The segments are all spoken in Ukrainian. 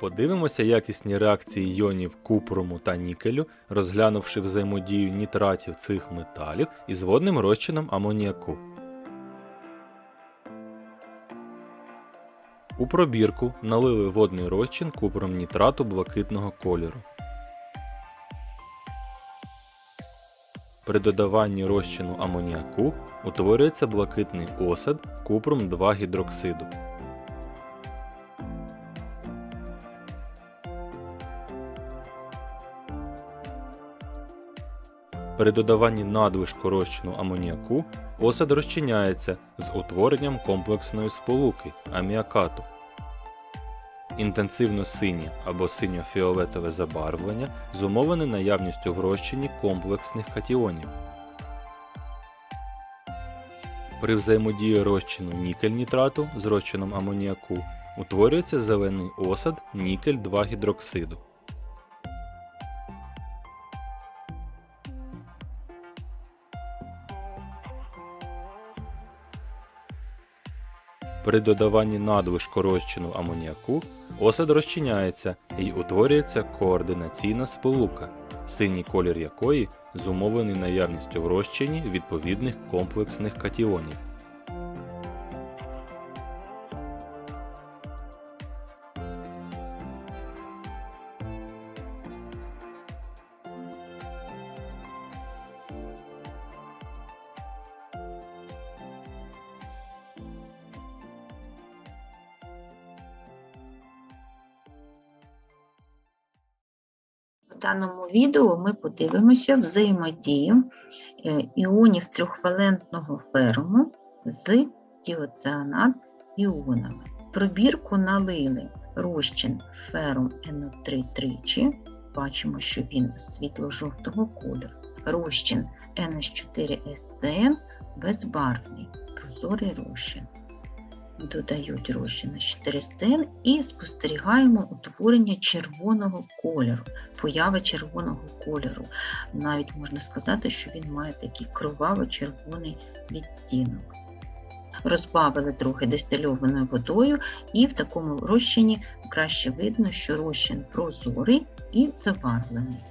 Подивимося якісні реакції іонів купруму та нікелю, розглянувши взаємодію нітратів цих металів із водним розчином амоніаку. У пробірку налили водний розчин купром нітрату блакитного кольору. При додаванні розчину амоніаку утворюється блакитний осад купром 2 гідроксиду. При додаванні надлишку розчину амоніаку осад розчиняється з утворенням комплексної сполуки аміакату. Інтенсивно синє або синьо-фіолетове забарвлення зумовлене наявністю в розчині комплексних катіонів. При взаємодії розчину нікель-нітрату з розчином амоніаку утворюється зелений осад нікель-2 гідроксиду. При додаванні надлишку розчину амоніаку осад розчиняється і утворюється координаційна сполука, синій колір якої зумовлений наявністю в розчині відповідних комплексних катіонів. В даному відео ми подивимося взаємодію е, іонів трьохвалентного феруму з тіоціанат іонами. Пробірку налили розчин ферум НО3 тричі. Бачимо, що він світло-жовтого кольору. Розчин NH4SN безбарвний, прозорий розчин. Додають розчин H4SN і спостерігаємо утворення червоного кольору появи червоного кольору. Навіть можна сказати, що він має такий кроваво-червоний відтінок. Розбавили трохи дистильованою водою, і в такому розчині краще видно, що розчин прозорий і забарвлений.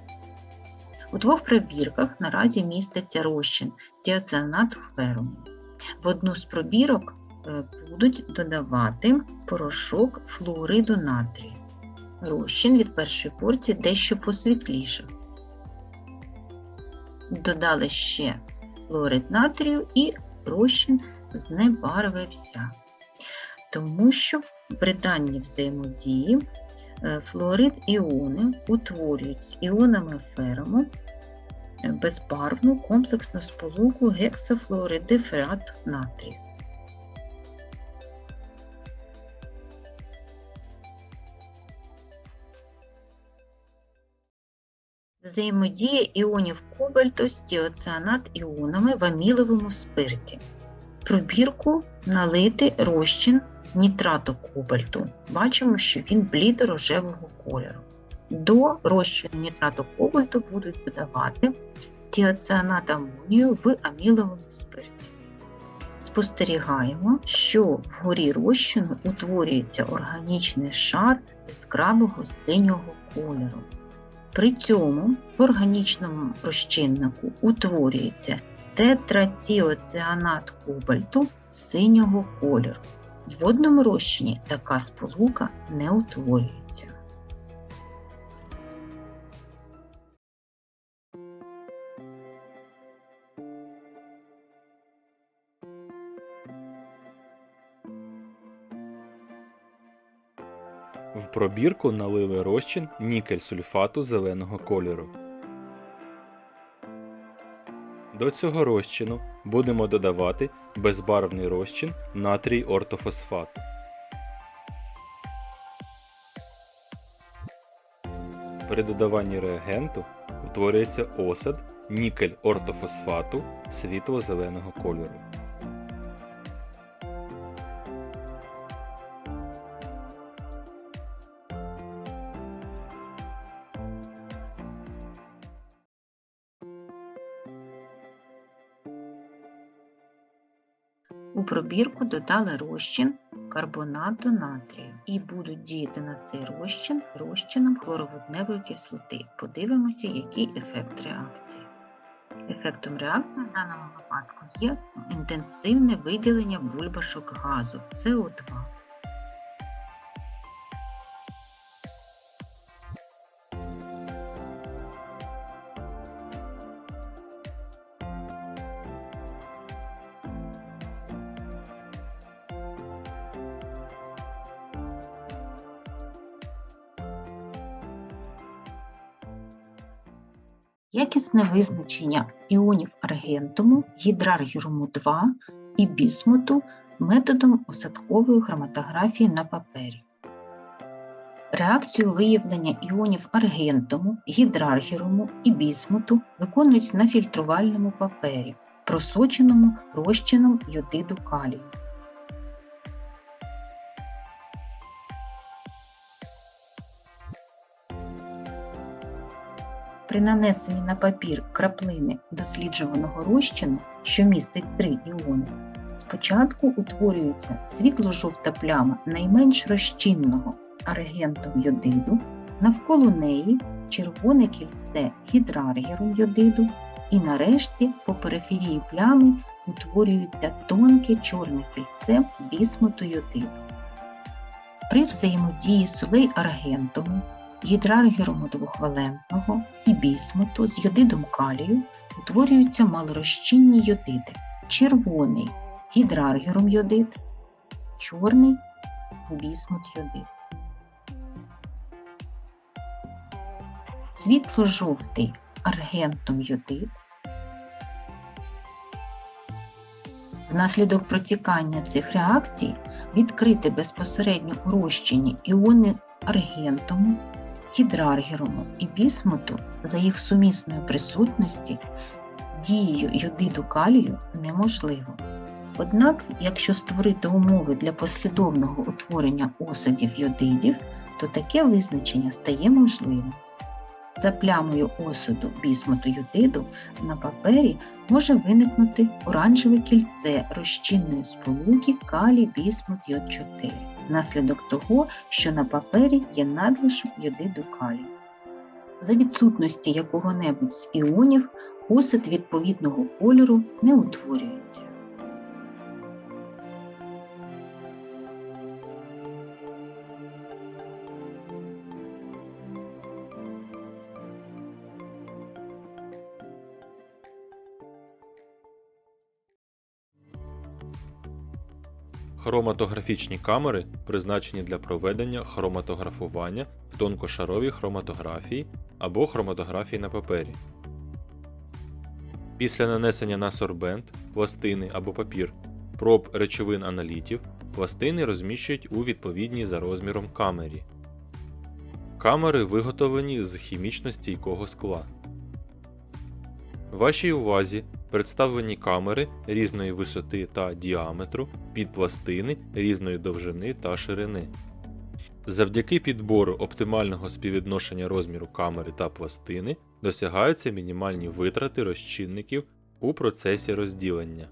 У двох пробірках наразі міститься розчин тіоціанату феруму. В одну з пробірок будуть додавати порошок флуориду натрію розчин від першої порції дещо посвітлішав. Додали ще флуорид натрію і розчин знебарвився, тому що при даній взаємодії е, флуорид іони утворюють з іонами феруму е, безбарвну комплексну сполуку гексафлуоридиферату натрію. Взаємодія іонів кобальту з тіоціанат іонами в аміловому спирті. Пробірку налити розчин нітрату кобальту. Бачимо, що він блідо-рожевого кольору. До розчину нітрату кобальту будуть додавати тіоціанат амонію в аміловому спирті. Спостерігаємо, що вгорі розчину утворюється органічний шар яскравого синього кольору. При цьому в органічному розчиннику утворюється тетраціоціанат кобальту синього кольору. В водному розчині така сполука не утворюється. Пробірку налили розчин нікель сульфату зеленого кольору. До цього розчину будемо додавати безбарвний розчин натрій ортофосфату. При додаванні реагенту утворюється осад нікель ортофосфату світло-зеленого кольору. У пробірку додали розчин карбонату натрію і будуть діяти на цей розчин розчином хлороводневої кислоти. Подивимося, який ефект реакції. Ефектом реакції в даному випадку є інтенсивне виділення бульбашок газу СО2. Якісне визначення іонів аргентуму, гідраргіруму 2 і бісмуту методом осадкової хроматографії на папері. Реакцію виявлення іонів аргентуму, гідраргіруму і бісмуту виконують на фільтрувальному папері, просоченому розчином йодиду калію. При нанесенні на папір краплини досліджуваного розчину, що містить три іони, спочатку утворюється світло-жовта пляма найменш розчинного аргентом йодиду, навколо неї червоне кільце гідраргірум йодиду, і нарешті по периферії плями утворюється тонке чорне кільце бісмуту йодиду. При взаємодії солей аргентому гідраргірому двохвалентного і бісмуту з йодидом калію утворюються малорозчинні йодиди. Червоний гідраргірум йодид, чорний бісмут йодид. Світло-жовтий аргентум йодид. Внаслідок протікання цих реакцій відкрити безпосередньо у розчині іони аргентуму, гідраргірому і бісмуту за їх сумісної присутності дією йодиду калію неможливо. Однак, якщо створити умови для послідовного утворення осадів йодидів, то таке визначення стає можливим. За плямою осаду бісмуту йодиду на папері може виникнути оранжеве кільце розчинної сполуки калій бісмут йод 4 внаслідок того, що на папері є надлишок йодиду калію. За відсутності якого-небудь з іонів осад відповідного кольору не утворюється. Хроматографічні камери призначені для проведення хроматографування в тонкошаровій хроматографії або хроматографії на папері. Після нанесення на сорбент, пластини або папір проб речовин аналітів пластини розміщують у відповідній за розміром камері. Камери виготовлені з хімічно стійкого скла. Вашій увазі представлені камери різної висоти та діаметру під пластини різної довжини та ширини. Завдяки підбору оптимального співвідношення розміру камери та пластини досягаються мінімальні витрати розчинників у процесі розділення.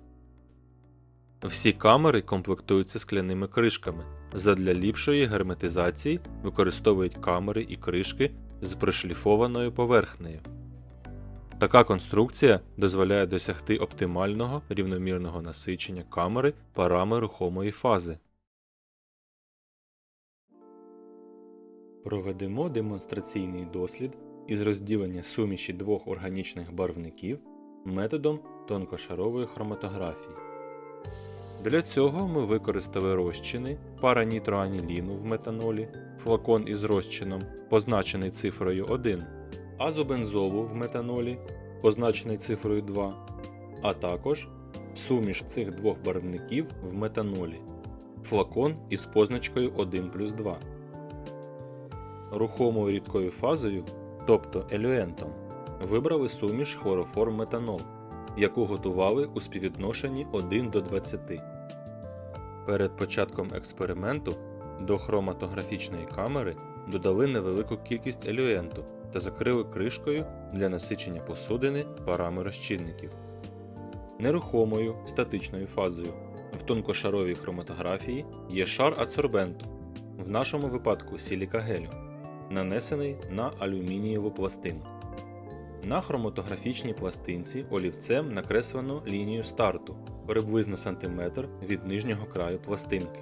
Всі камери комплектуються скляними кришками. Задля ліпшої герметизації використовують камери і кришки з пришліфованою поверхнею. Така конструкція дозволяє досягти оптимального рівномірного насичення камери парами рухомої фази. Проведемо демонстраційний дослід із розділення суміші двох органічних барвників методом тонкошарової хроматографії. Для цього ми використали розчини пара нітроаніліну в метанолі, флакон із розчином, позначений цифрою 1, азобензолу в метанолі, позначений цифрою 2, а також суміш цих двох барвників в метанолі, флакон із позначкою 1 плюс 2. Рухомою рідкою фазою, тобто елюентом, вибрали суміш хлороформ метанол, яку готували у співвідношенні 1 до 20. Перед початком експерименту до хроматографічної камери додали невелику кількість елюенту та закрили кришкою для насичення посудини парами розчинників. Нерухомою статичною фазою В тонкошаровій хроматографії є шар адсорбенту, в нашому випадку сілікагелю, нанесений на алюмінієву пластинку. На хроматографічній пластинці олівцем накреслено лінію старту приблизно сантиметр від нижнього краю пластинки,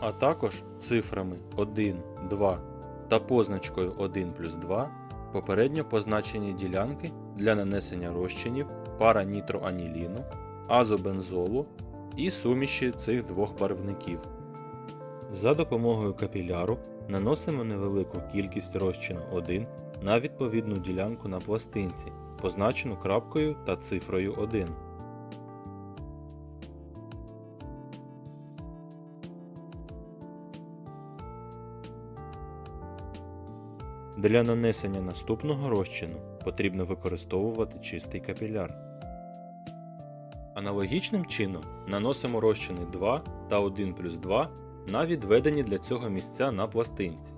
а також цифрами 1, 2 та позначкою 1 плюс 2 попередньо позначені ділянки для нанесення розчинів паранітроаніліну, азобензолу і суміші цих двох барвників. За допомогою капіляру наносимо невелику кількість розчину 1 на відповідну ділянку на пластинці, позначену крапкою та цифрою 1. Для нанесення наступного розчину потрібно використовувати чистий капіляр. Аналогічним чином наносимо розчини 2 та 1 плюс 2 на відведені для цього місця на пластинці.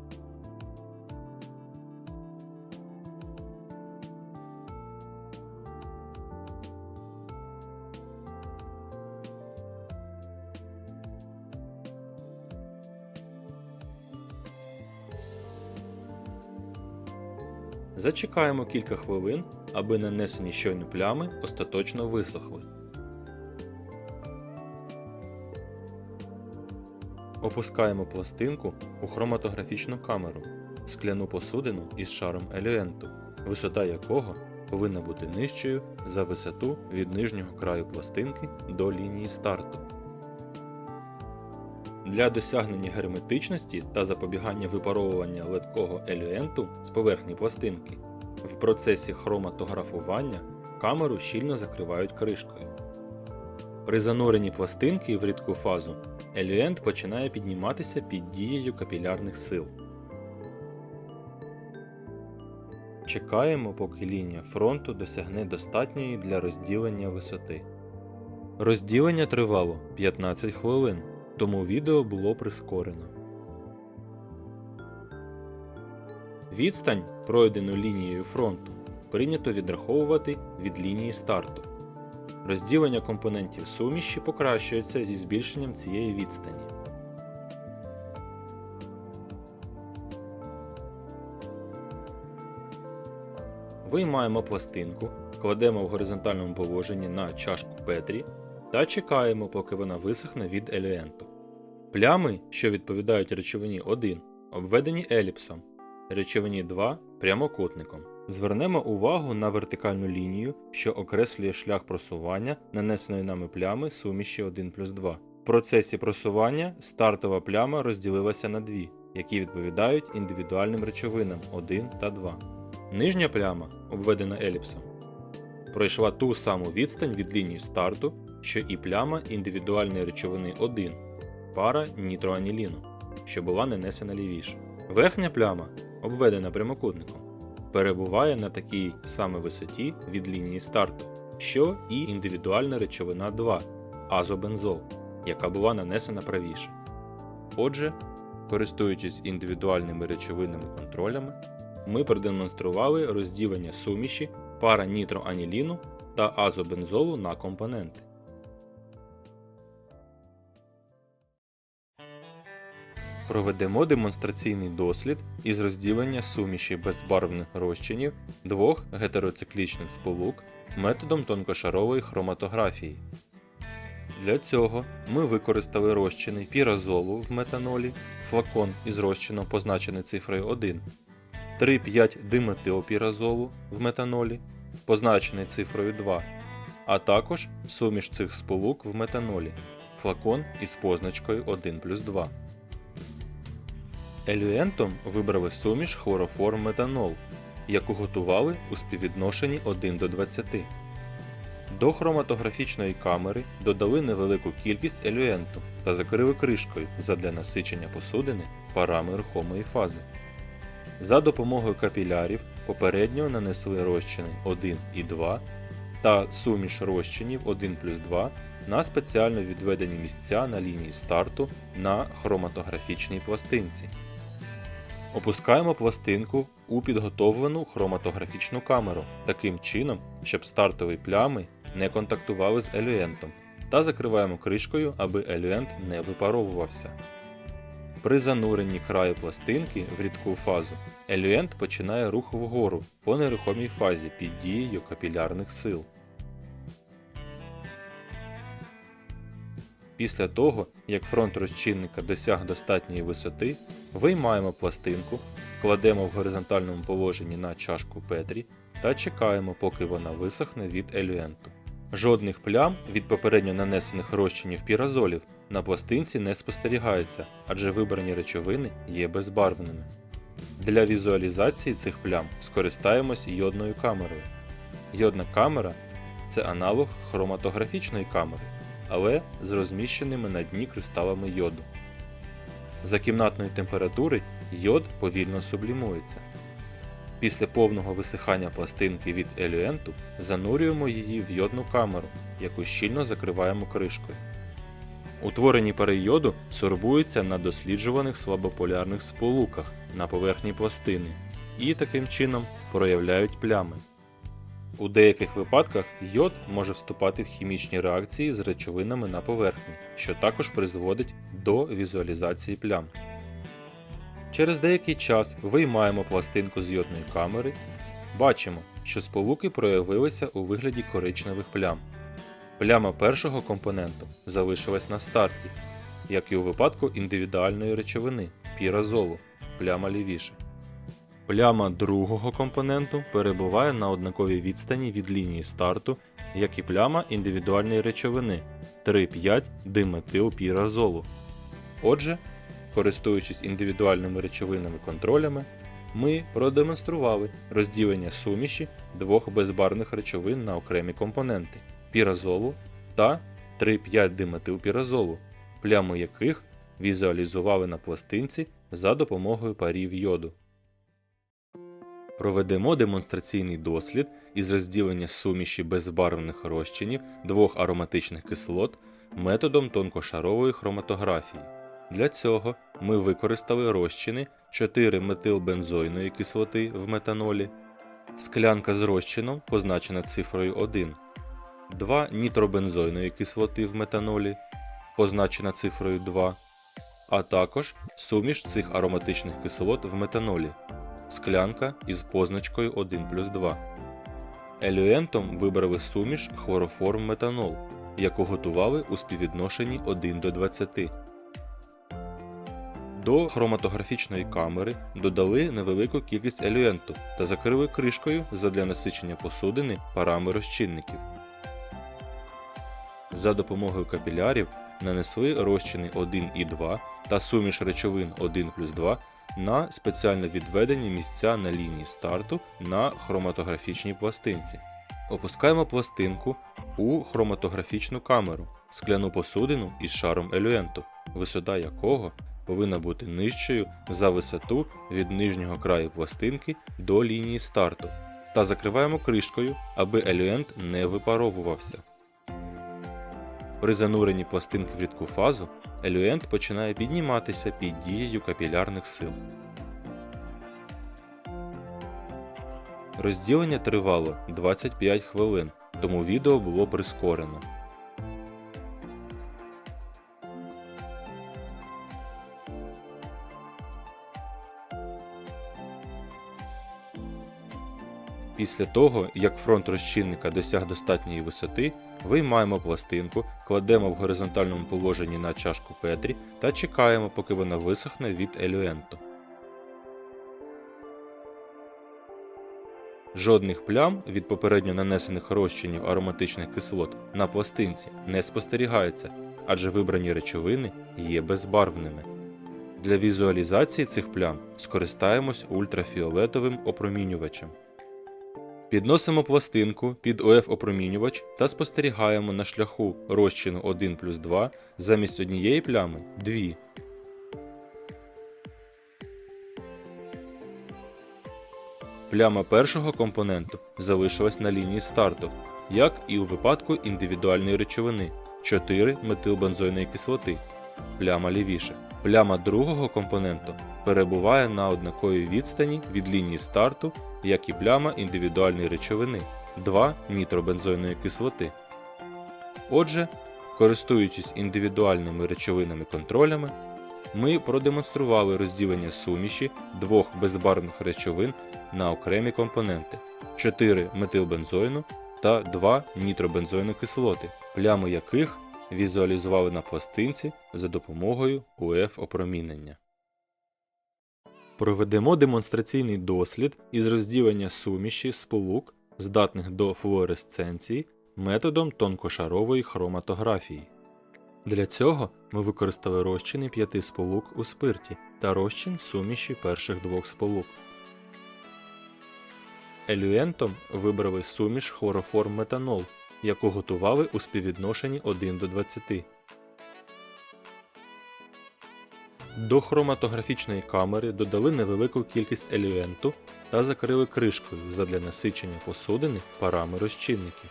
Зачекаємо кілька хвилин, аби нанесені щойно плями остаточно висохли. Опускаємо пластинку у хроматографічну камеру, скляну посудину із шаром елюенту, висота якого повинна бути нижчою за висоту від нижнього краю пластинки до лінії старту. Для досягнення герметичності та запобігання випаровування ледкого елюенту з поверхні пластинки в процесі хроматографування камеру щільно закривають кришкою. При зануренні пластинки в рідку фазу елюент починає підніматися під дією капілярних сил. Чекаємо, поки лінія фронту досягне достатньої для розділення висоти. Розділення тривало 15 хвилин, тому відео було прискорено. Відстань, пройдену лінією фронту, прийнято відраховувати від лінії старту. Розділення компонентів суміші покращується зі збільшенням цієї відстані. Виймаємо пластинку, кладемо в горизонтальному положенні на чашку Петрі та чекаємо, поки вона висохне від елюенту. Плями, що відповідають речовині 1, обведені еліпсом, речовині 2 прямокутником. Звернемо увагу на вертикальну лінію, що окреслює шлях просування нанесеної нами плями суміші 1 плюс 2. В процесі просування стартова пляма розділилася на дві, які відповідають індивідуальним речовинам 1 та 2. Нижня пляма, обведена еліпсом, пройшла ту саму відстань від лінії старту, що і пляма індивідуальної речовини 1 пара нітроаніліну, що була нанесена лівіше. Верхня пляма, обведена прямокутником, перебуває на такій саме висоті від лінії старту, що і індивідуальна речовина 2 азобензол, яка була нанесена правіше. Отже, користуючись індивідуальними речовинними контролями, ми продемонстрували розділення суміші пара нітроаніліну та азобензолу на компоненти. Проведемо демонстраційний дослід із розділення суміші безбарвних розчинів двох гетероциклічних сполук методом тонкошарової хроматографії. Для цього ми використали розчини піразолу в метанолі, флакон із розчином позначений цифрою 1, 3,5 диметилпіразолу в метанолі, позначений цифрою 2, а також суміш цих сполук в метанолі, флакон із позначкою 1 плюс 2. Елюентом вибрали суміш хлороформ метанол, яку готували у співвідношенні 1 до 20. До хроматографічної камери додали невелику кількість елюенту та закрили кришкою задля насичення посудини парами рухомої фази. За допомогою капілярів попередньо нанесли розчини 1 і 2 та суміш розчинів 1 плюс 2 на спеціально відведені місця на лінії старту на хроматографічній пластинці. Опускаємо пластинку у підготовлену хроматографічну камеру таким чином, щоб стартові плями не контактували з елюентом, та закриваємо кришкою, аби елюент не випаровувався. При зануренні краю пластинки в рідку фазу елюент починає рух вгору по нерухомій фазі під дією капілярних сил. Після того, як фронт розчинника досяг достатньої висоти, виймаємо пластинку, кладемо в горизонтальному положенні на чашку Петрі та чекаємо, поки вона висохне від елюенту. Жодних плям від попередньо нанесених розчинів піразолів на пластинці не спостерігається, адже вибрані речовини є безбарвними. Для візуалізації цих плям скористаємось йодною камерою. Йодна камера це аналог хроматографічної камери, але з розміщеними на дні кристалами йоду. За кімнатної температури йод повільно сублімується. Після повного висихання пластинки від елюенту занурюємо її в йодну камеру, яку щільно закриваємо кришкою. Утворені пари йоду сорбуються на досліджуваних слабополярних сполуках на поверхні пластини і таким чином проявляють плями. У деяких випадках йод може вступати в хімічні реакції з речовинами на поверхні, що також призводить до візуалізації плям. Через деякий час виймаємо пластинку з йодної камери, бачимо, що сполуки проявилися у вигляді коричневих плям. Пляма першого компоненту залишилась на старті, як і у випадку індивідуальної речовини піразолу, пляма лівіше. Пляма другого компоненту перебуває на однаковій відстані від лінії старту, як і пляма індивідуальної речовини 3,5 диметилпіразолу. Отже, користуючись індивідуальними речовинними контролями, ми продемонстрували розділення суміші двох безбарвних речовин на окремі компоненти піразолу та 3,5-диметилпіразолу, пляму яких візуалізували на пластинці за допомогою парів йоду. Проведемо демонстраційний дослід із розділення суміші безбарвних розчинів двох ароматичних кислот методом тонкошарової хроматографії. Для цього ми використали розчини 4-метилбензойної кислоти в метанолі, склянка з розчином позначена цифрою 1, 2 нітробензойної кислоти в метанолі, позначена цифрою 2, а також суміш цих ароматичних кислот в метанолі, склянка із позначкою 1 плюс 2. Елюентом вибрали суміш хлороформ метанол, яку готували у співвідношенні 1 до 20. До хроматографічної камери додали невелику кількість елюенту та закрили кришкою задля насичення посудини парами розчинників. За допомогою капілярів нанесли розчини 1 і 2 та суміш речовин 1 плюс 2 на спеціально відведені місця на лінії старту на хроматографічній пластинці. Опускаємо пластинку у хроматографічну камеру, скляну посудину із шаром елюенту, висота якого повинна бути нижчою за висоту від нижнього краю пластинки до лінії старту, та закриваємо кришкою, аби елюент не випаровувався. При зануренні пластинки в рідку фазу елюент починає підніматися під дією капілярних сил. Розділення тривало 25 хвилин, тому відео було прискорено. Після того, як фронт розчинника досяг достатньої висоти, виймаємо пластинку, кладемо в горизонтальному положенні на чашку Петрі та чекаємо, поки вона висохне від елюенту. Жодних плям від попередньо нанесених розчинів ароматичних кислот на пластинці не спостерігається, адже вибрані речовини є безбарвними. Для візуалізації цих плям скористаємось ультрафіолетовим опромінювачем. Підносимо пластинку під ОФ-опромінювач та спостерігаємо на шляху розчину 1 плюс 2 замість однієї плями 2. Пляма першого компоненту залишилась на лінії старту, як і у випадку індивідуальної речовини 4 метилбензойної кислоти. Пляма лівіше. Пляма другого компоненту перебуває на однаковій відстані від лінії старту, як і пляма індивідуальної речовини 2 нітробензойної кислоти. Отже, Користуючись індивідуальними речовинними контролями, ми продемонстрували розділення суміші двох безбарвних речовин на окремі компоненти 4 метилбензойну та 2 нітробензойну кислоти, плями яких візуалізували на пластинці за допомогою УФ-опромінення. Проведемо демонстраційний дослід із розділення суміші сполук, здатних до флуоресценції, методом тонкошарової хроматографії. Для цього ми використали розчини п'яти сполук у спирті та розчин суміші перших двох сполук. Елюентом вибрали суміш хлороформ метанол, яку готували у співвідношенні 1 до 20. До хроматографічної камери додали невелику кількість елюенту та закрили кришкою задля насичення посудини парами розчинників.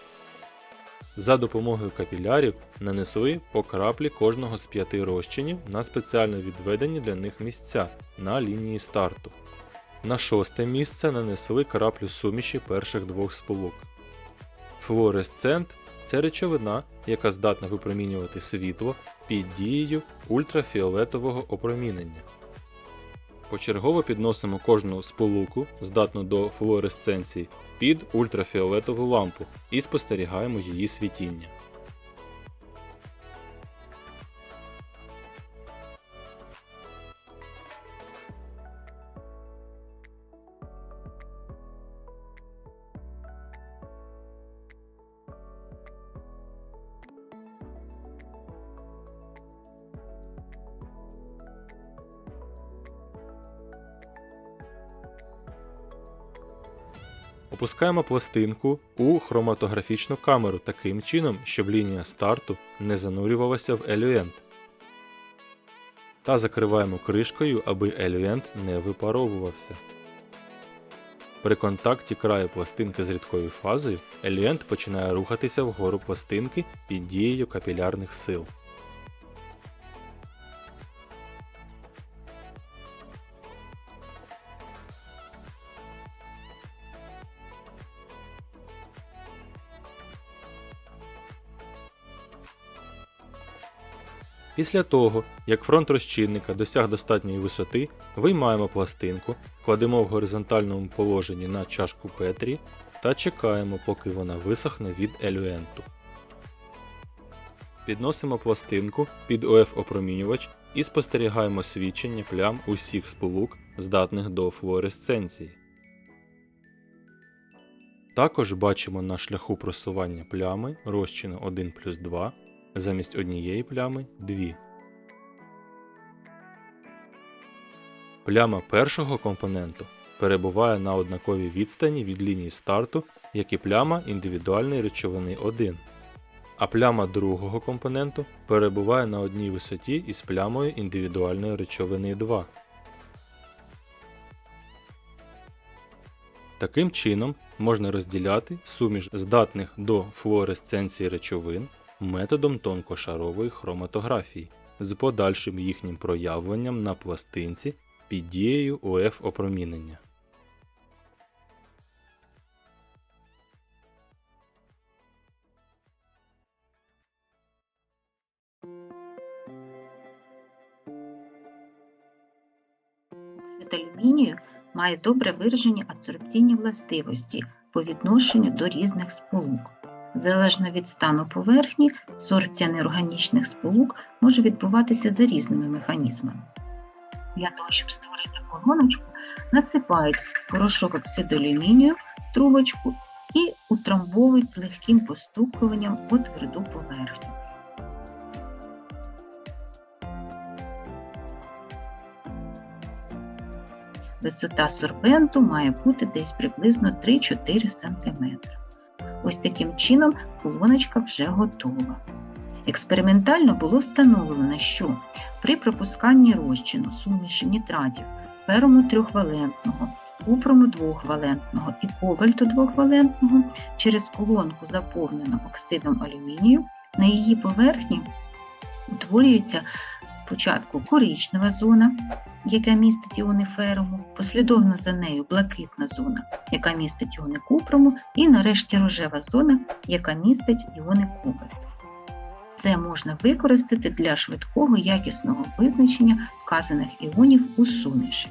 За допомогою капілярів нанесли по краплі кожного з п'яти розчинів на спеціально відведені для них місця на лінії старту. На шосте місце нанесли краплю суміші перших двох сполук. Флуоресцент це речовина, яка здатна випромінювати світло під дією ультрафіолетового опромінення. Почергово підносимо кожну сполуку, здатну до флуоресценції, під ультрафіолетову лампу і спостерігаємо її світіння. Опускаємо пластинку у хроматографічну камеру таким чином, щоб лінія старту не занурювалася в елюент. Та закриваємо кришкою, аби елюент не випаровувався. При контакті краю пластинки з рідкою фазою елюент починає рухатися вгору пластинки під дією капілярних сил. Після того, як фронт розчинника досяг достатньої висоти, виймаємо пластинку, кладемо в горизонтальному положенні на чашку Петрі та чекаємо, поки вона висохне від елюенту. Підносимо пластинку під ОФ-опромінювач і спостерігаємо свідчення плям усіх сполук, здатних до флуоресценції. Також бачимо на шляху просування плями розчину 1 плюс 2 замість однієї плями дві. Пляма першого компоненту перебуває на однаковій відстані від лінії старту, як і пляма індивідуальної речовини 1. А пляма другого компоненту перебуває на одній висоті із плямою індивідуальної речовини 2. Таким чином можна розділяти суміш здатних до флуоресценції речовин методом тонкошарової хроматографії з подальшим їхнім проявленням на пластинці під дією ОФ-опромінення. Оксид алюмінію має добре виражені адсорбційні властивості по відношенню до різних сполук. Залежно від стану поверхні, сорбція неорганічних сполук може відбуватися за різними механізмами. Для того, щоб створити колоночку, насипають порошок оксиду алюмінію в трубочку і утрамбовують з легким постукуванням у тверду поверхню. Висота сорбенту має бути десь приблизно 3-4 см. Ось таким чином колоночка вже готова. Експериментально було встановлено, що при пропусканні розчину суміші нітратів перому трьохвалентного, купрому двохвалентного і кобальту двохвалентного через колонку, заповнену оксидом алюмінію, на її поверхні утворюється спочатку коричнева зона, яка містить іони феруму, послідовно за нею блакитна зона, яка містить іони купрому, і нарешті рожева зона, яка містить іони кобальту. Це можна використати для швидкого якісного визначення вказаних іонів у суміші.